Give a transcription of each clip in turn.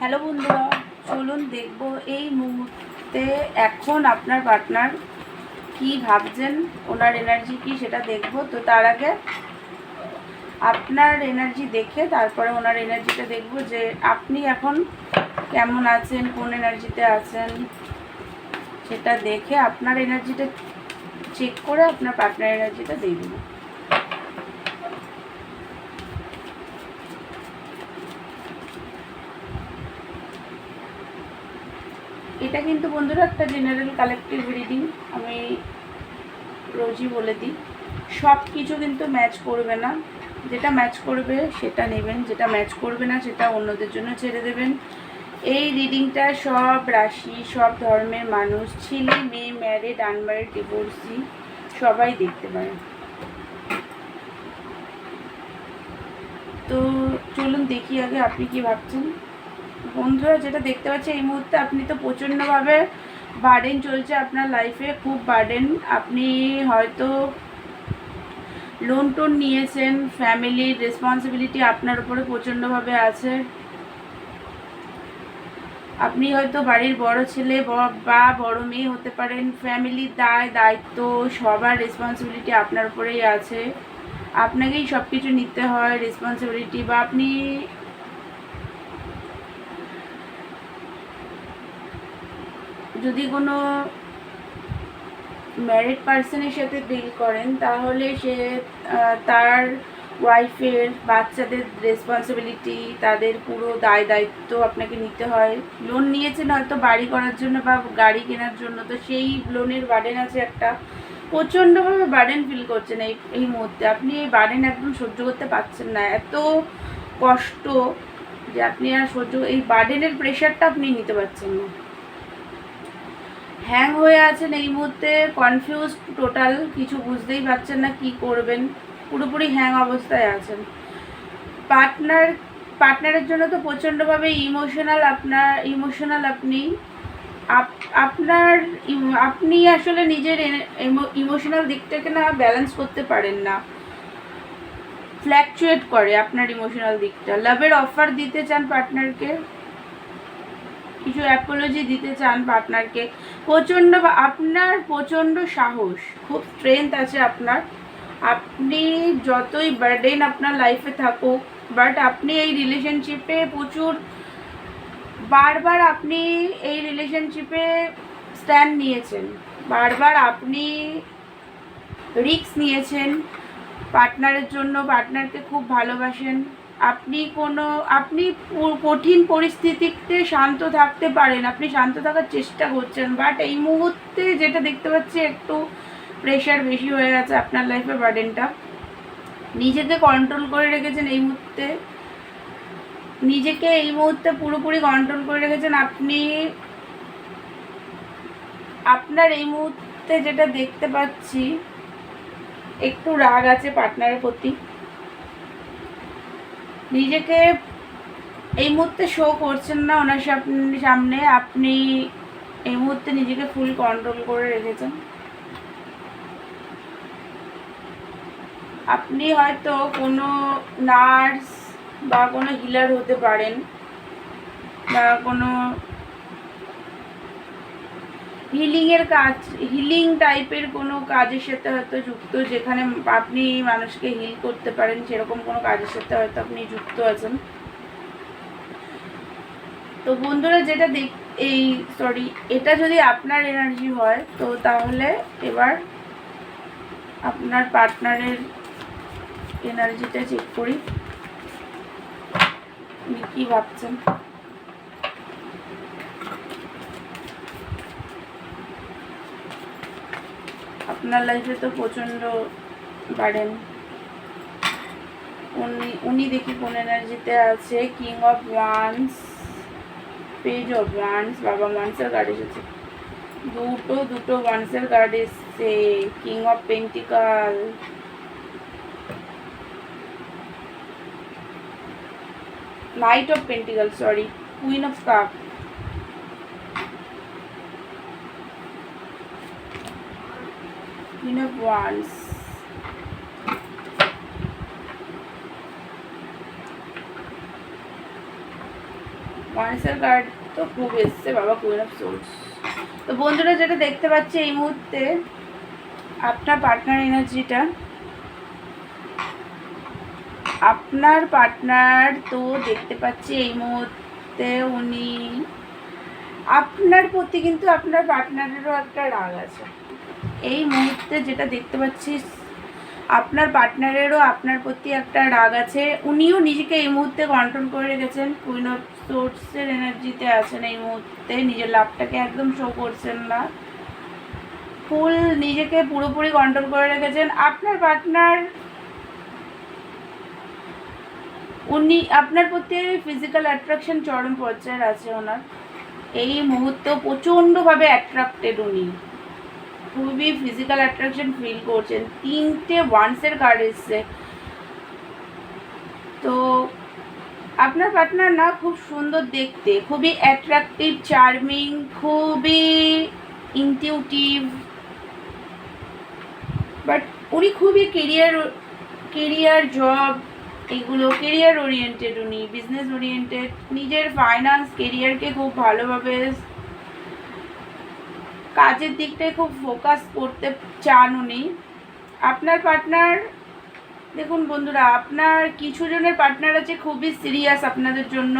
Hello বন্ধুরা, চলুন দেখব এই মুহূর্তে এখন আপনার পার্টনার কি ভাবছেন, ওনার এনার্জি কি সেটা দেখব। তো তার আগে আপনার এনার্জি দেখে তারপরে ওনার এনার্জিটা দেখব যে আপনি এখন কেমন আছেন, কোন এনার্জিতে আছেন, সেটা দেখে আপনার এনার্জিটা চেক করে আপনার পার্টনার এনার্জিটা দিয়ে দেবো এটা কিন্তু বন্ধুরা একটা জেনারেল কালেকটিভ রিডিং আমি রোজই বলে দিই। সব কিছু কিন্তু ম্যাচ করবে না। যেটা ম্যাচ করবে সেটা নেবেন, যেটা ম্যাচ করবে না সেটা অন্যদের জন্য ছেড়ে দেবেন। এই রিডিংটা সব রাশি, সব ধর্মের মানুষ, ছেলে, মেয়ে ম্যারিড আনম্যারিড ডিভোর্সি সবাই দেখতে পারে। তো চলুন দেখি আগে আপনি কি ভাবছেন। বন্ধুরা, যেটা দেখতে পাচ্ছি এই মুহূর্তে আপনি তো প্রচণ্ডভাবে বার্ডেন চলছে আপনার লাইফে খুব বার্ডেন আপনি হয়তো লোন টোন নিয়েছেন ফ্যামিলির রেসপন্সিবিলিটি আপনার উপরে প্রচণ্ডভাবে আছে। আপনি হয়তো বাড়ির বড় ছেলে, ব- বড় মেয়ে হতে পারেন ফ্যামিলির দায়, দায়িত্ব, সবার রেসপন্সিবিলিটি আপনার উপরেই আছে। আপনাকেই সব কিছু নিতে হয় রেসপন্সিবিলিটি বা আপনি যদি কোনো ম্যারিড পার্সনের সাথে ডিল করেন, তাহলে সে তার ওয়াইফের বাচ্চাদের রেসপন্সিবিলিটি তাদের পুরো দায় দায়িত্ব আপনাকে নিতে হয়। লোন নিয়েছেন হয়তো বাড়ি করার জন্য বা গাড়ি কেনার জন্য, তো সেই লোনের বার্ডেন আছে একটা। প্রচণ্ডভাবে বার্ডেন ফিল করছেন এই এই মুহূর্তে। আপনি এই বার্ডেন একদম সহ্য করতে পারছেন না। এত কষ্ট যে আপনি আর সহ্য, এই বার্ডেনের প্রেশারটা আপনি নিতে পারছেন না। হ্যাং হয়ে আছেন এই মুহূর্তে কনফিউজ টোটাল কিছু বুঝতেই পারছেন না কি করবেন। পুরোপুরি হ্যাং অবস্থায় আছেন। পার্টনার পার্টনারের জন্য তো প্রচণ্ডভাবে ইমোশনাল আপনার ইমোশনাল আপনি। আপ- আপনার আপনি আসলে নিজের ইমোশনাল দিকটাকে না ব্যালেন্স করতে পারেন না। ফ্ল্যাকচুয়েট করে আপনার ইমোশনাল দিকটা। লাভের অফার দিতে চান পার্টনারকে কিছু অ্যাপোলজি দিতে চান পার্টনারকে প্রচণ্ড আপনার প্রচণ্ড সাহস, খুব স্ট্রেংথ আছে আপনার। আপনি যতই বার্ডেন আপনার লাইফে থাকুক বাট আপনি এই রিলেশনশিপে প্রচুর, বারবার আপনি এই রিলেশনশিপে স্ট্যান্ড নিয়েছেন। বারবার আপনি রিস্ক নিয়েছেন। পার্টনারের জন্য পার্টনারকে খুব ভালোবাসেন। আপনি কোনো, আপনি কঠিন পরিস্থিতিতে শান্ত থাকতে পারেন, আপনি শান্ত থাকার চেষ্টা করছেন বাট এই মুহূর্তে যেটা দেখতে পাচ্ছি একটু প্রেশার বেশি হয়ে গেছে আপনার লাইফে বার্ডেনটা নিজেকে কন্ট্রোল করে রেখেছেন এই মুহূর্তে। নিজেকে এই মুহূর্তে পুরোপুরি কন্ট্রোল করে রেখেছেন। আপনি, আপনার এই মুহূর্তে যেটা দেখতে পাচ্ছি, একটু রাগ আছে পার্টনারের প্রতি। নিজেকে এই মুহূর্তে শো করছেন না ওনার সামনে আপনি এই মুহূর্তে নিজেকে ফুল কন্ট্রোল করে রেখেছেন। আপনি হয়তো কোনো নার্স বা কোনো হিলার হতে পারেন বা কোনো হিলিংয়ের কাজ হিলিং টাইপের কোনো কাজের সাথে হয়তো যুক্ত, যেখানে আপনি মানুষকে হিল করতে পারেন, সেরকম কোনো কাজের সাথে হয়তো আপনি যুক্ত আছেন। তো বন্ধুরা, যেটা দেখ, এই সরি এটা যদি আপনার এনার্জি হয়, তো তাহলে এবার আপনার পার্টনারের এনার্জিটা চেক করি। কী ভাবছেন? আপনার লাইফে তো প্রচণ্ড বাড়েন। উনি উনি দেখি কোন এনার্জিতে আছে king of wands page of wands বাবা ওয়ান্সের কার্ড এসেছে। দুটো দুটো ওয়ান্সের কার্ড এসছে king of pentacle knight of pentacle sorry queen of cup Queen of Wands. ওয়ান্সের কার্ড তো খুব এসছে, বাবা কুইন অফ সোর্স তো বন্ধুরা, যেটা দেখতে পাচ্ছি এই মুহূর্তে, আপনার পার্টনার এনার্জিটা আপনার পার্টনার তো দেখতে পাচ্ছি এই মুহূর্তে উনি, আপনার প্রতি কিন্তু আপনার পার্টনারেরও একটা রাগ আছে এই মুহূর্তে যেটা দেখতে পাচ্ছি, আপনার পার্টনারেরও আপনার প্রতি একটা রাগ আছে। উনিও নিজেকে এই মুহূর্তে কন্ট্রোল করে রেখেছেন। কুইন অফ সোর্সের এনার্জিতে আছেন এই মুহূর্তে। নিজের লাভটাকে একদম শো করছেন না। ফুল নিজেকে পুরোপুরি কন্ট্রোল করে রেখেছেন। আপনার পার্টনার উনি আপনার প্রতি ফিজিক্যাল অ্যাট্রাকশন চরম পর্যায়ের আছে ওনার। এই মুহূর্তে প্রচণ্ডভাবে অ্যাট্রাক্টেড উনি। খুবই ফিজিক্যাল অ্যাট্রাকশন ফিল করছেন। তিনটে ওয়ান্সের কার্ড এসছে। তো আপনার পার্টনার না খুব সুন্দর দেখতে, খুবই অ্যাট্রাকটিভ চার্মিং খুবই ইনটিউটিভ বাট উনি খুবই কেরিয়ার কেরিয়ার জব এগুলো কেরিয়ার ওরিয়েন্টেড উনি বিজনেস ওরিয়েন্টেড নিজের ফাইন্যান্স কেরিয়ারকে খুব ভালোভাবে কাজের দিকটায় খুব ফোকাস করতে চান উনি আপনার পার্টনার দেখুন বন্ধুরা, আপনার কিছু জনের পার্টনার আছে খুবই সিরিয়াস আপনাদের জন্য।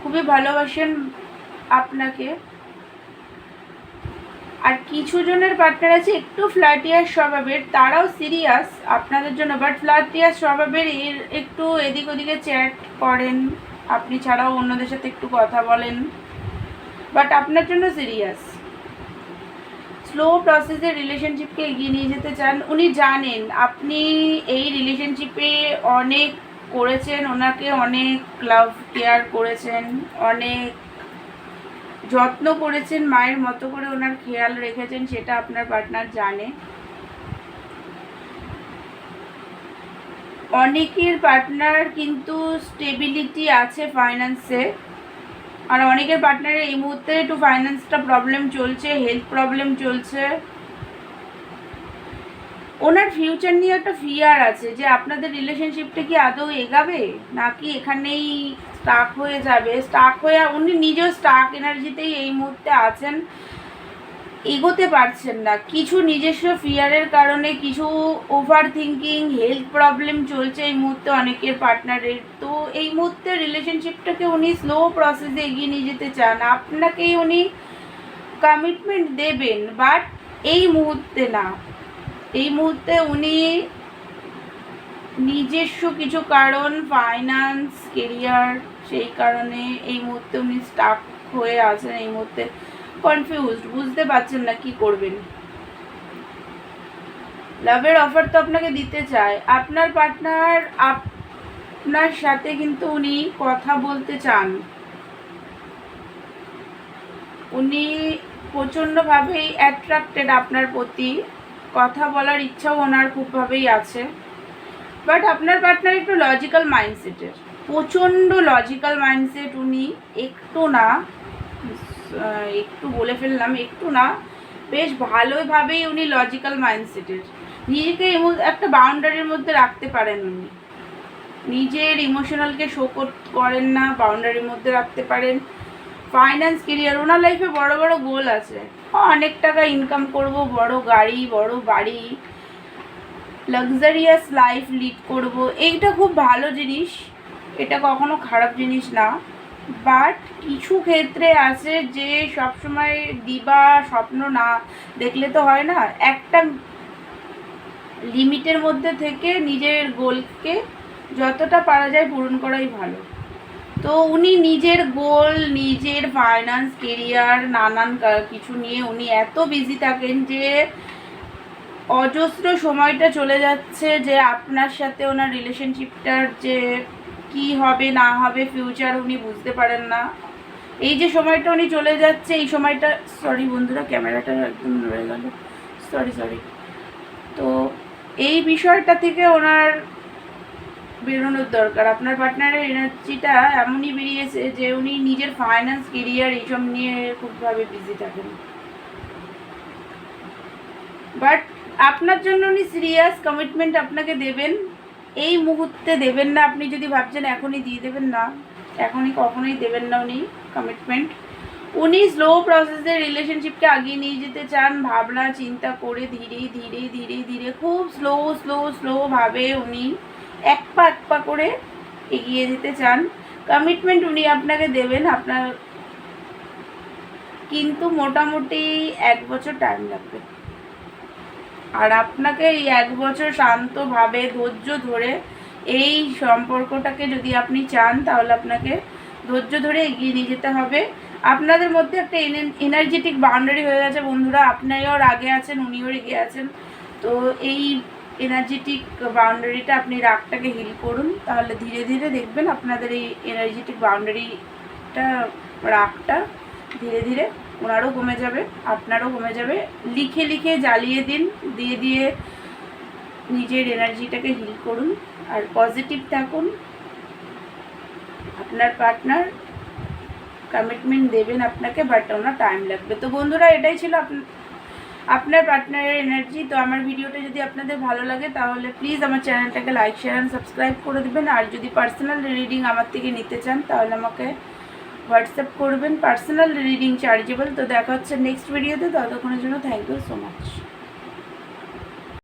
খুবই ভালোবাসেন আপনাকে। আর কিছু জনের পার্টনার আছে একটু ফ্ল্যাটিয়াস স্বভাবের, তারাও সিরিয়াস আপনাদের জন্য বাট ফ্ল্যাটিয়াস স্বভাবের এর একটু এদিক ওদিকে চ্যাট করেন। আপনি ছাড়াও অন্যদের সাথে একটু কথা বলেন। বাট আপনার জন্য সিরিয়াস। স্লো প্রসেসে রিলেশনশিপকে এগিয়ে নিয়ে যেতে চান, উনি জানেন আপনি এই রিলেশনশিপে অনেক করেছেন, ওনাকে অনেক লাভ কেয়ার করেছেন, অনেক যত্ন করেছেন, মায়ের মতো করে ওনার খেয়াল রেখেছেন, সেটা আপনার পার্টনার জানে। অনেকের পার্টনার কিন্তু স্টেবিলিটি আছে ফাইন্যান্সে আর অনেকের পার্টনারের এই মুহূর্তে একটু ফাইন্যান্সটা প্রবলেম চলছে হেলথ প্রবলেম চলছে। ওনার ফিউচার নিয়ে একটা ফিয়ার আছে যে আপনাদের রিলেশনশিপটা কি আদৌ এগাবে? নাকি এখানেই স্টাক হয়ে যাবে? স্টাক হয়ে, উনি নিজেও স্টাক এনার্জিতেই এই মুহূর্তে আছেন। এগোতে পারছেন না। কিছু নিজস্ব ফিয়ারের কারণে কিছু ওভার থিঙ্কিং হেলথ প্রবলেম চলছে এই মুহূর্তে অনেকের পার্টনারের তো এই মুহূর্তে রিলেশনশিপটাকে উনি স্লো প্রসেসে এগিয়ে নিয়ে যেতে চান। আপনাকেই উনি কমিটমেন্ট দেবেন বাট এই মুহূর্তে না। এই মুহূর্তে উনি নিজস্ব কিছু কারণ ফাইন্যান্স কেরিয়ার সেই কারণে এই মুহূর্তে উনি স্টাক হয়ে আছেন। এই মুহূর্তে কনফিউজড বুঝতে পারছেন না কি করবেন। লাভের অফার তো আপনাকে দিতে চায়। আপনার পার্টনার আপনার সাথে কিন্তু উনি কথা বলতে চান। উনি প্রচণ্ডভাবেই অ্যাট্রাক্টেড আপনার প্রতি। কথা বলার ইচ্ছাও ওনার খুবভাবেই আছে। বাট আপনার পার্টনার একটু লজিক্যাল মাইন্ডসেটের প্রচণ্ড লজিক্যাল মাইন্ডসেট উনি, একটু না। একটু বলে ফেললাম, একটু না, বেশ ভালোভাবেই উনি লজিক্যাল মাইন্ডসেটের নিজেকে একটা বাউন্ডারির মধ্যে রাখতে পারেন উনি। নিজের ইমোশনালকে শো করেন না বাউন্ডারির মধ্যে রাখতে পারেন। ফাইন্যান্স কেরিয়ার ওনার লাইফে বড় বড় গোল আছে। অনেক টাকা ইনকাম করব, বড় গাড়ি, বড় বাড়ি লাক্সারিয়াস লাইফ লিড করব। এইটা খুব ভালো জিনিস। এটা কখনো খারাপ জিনিস না। বাট কিছু ক্ষেত্রে আছে যে সবসময় দিবা স্বপ্ন না দেখলে তো হয় না। একটা লিমিটের মধ্যে থেকে নিজের গোলকে যতটা পারা যায় পূরণ করাই ভালো। তো উনি নিজের গোল, নিজের ফাইন্যান্স কেরিয়ার নানান কিছু নিয়ে উনি এত বিজি থাকেন যে অজস্র সময়টা চলে যাচ্ছে যে আপনার সাথে ওনার রিলেশনশিপটার যে কি হবে, না হবে ফিউচার উনি বুঝতে পারেন না। এই যে সময়টা উনি চলে যাচ্ছে, এই সময়টা সরি বন্ধুরা ক্যামেরাটা একদম রয়ে গেল। সরি সরি তো এই বিষয়টা থেকে ওনার বেরোনোর দরকার। আপনার পার্টনারের এনার্জিটা এমনই বেরিয়েছে যে উনি নিজের ফাইন্যান্স কেরিয়ার এইসব নিয়ে খুবভাবে বিজি থাকেন। বাট আপনার জন্য উনি সিরিয়াস কমিটমেন্ট আপনাকে দেবেন। এই মুহূর্তে দেবেন না আপনি যদি ভাবছেন এখনই দিয়ে দেবেন না, এখনই কখনোই দেবেন না উনি কমিটমেন্ট উনি স্লো প্রসেসে রিলেশনশিপকে আগিয়ে নিয়ে যেতে চান, ভাবনা, চিন্তা করে ধীরে ধীরে ধীরে ধীরে, খুব স্লো স্লো স্লোভাবে উনি এক পা এক পা করে এগিয়ে যেতে চান। কমিটমেন্ট উনি আপনাকে দেবেন, আপনার কিন্তু মোটামুটি এক বছর টাইম লাগবে। আর আপনাকে এই এক বছর শান্তভাবে ধৈর্য ধরে এই সম্পর্কটাকে যদি আপনি চান, তাহলে আপনাকে ধৈর্য ধরে এগিয়ে নিয়ে যেতে হবে। আপনাদের মধ্যে একটা এনার্জেটিক বাউন্ডারি হয়ে গেছে বন্ধুরা। আপনিও আগে আছেন, উনিও রেগে আছেন। তো এই এনার্জেটিক বাউন্ডারিটা আপনি রাগটাকে হিল করুন। তাহলে ধীরে ধীরে দেখবেন আপনাদের এই এনার্জেটিক বাউন্ডারিটা রাগটা ধীরে ধীরে ওনারও কমে যাবে, আপনারও কমে যাবে। লিখে লিখে জ্বালিয়ে দিন, দিয়ে দিয়ে নিজের এনার্জিটাকে হিল করুন আর পজিটিভ থাকুন। আপনার পার্টনার কমিটমেন্ট দেবেন আপনাকে বাট ওনার টাইম লাগবে। তো বন্ধুরা, এটাই ছিল আপ- আপনার পার্টনারের এনার্জি তো আমার ভিডিওটা যদি আপনাদের ভালো লাগে, তাহলে প্লিজ আমার চ্যানেলটাকে লাইক শেয়ার অ্যান্ড সাবস্ক্রাইব করে দেবেন। আর যদি পার্সোনাল রিডিং আমার থেকে নিতে চান, তাহলে আমাকে হোয়াটসঅ্যাপ করবেন, পার্সোনাল রিডিং চার্জেবল তো দেখা হচ্ছে নেক্সট ভিডিওতে ততক্ষণের জন্য থ্যাংক ইউ সো মাচ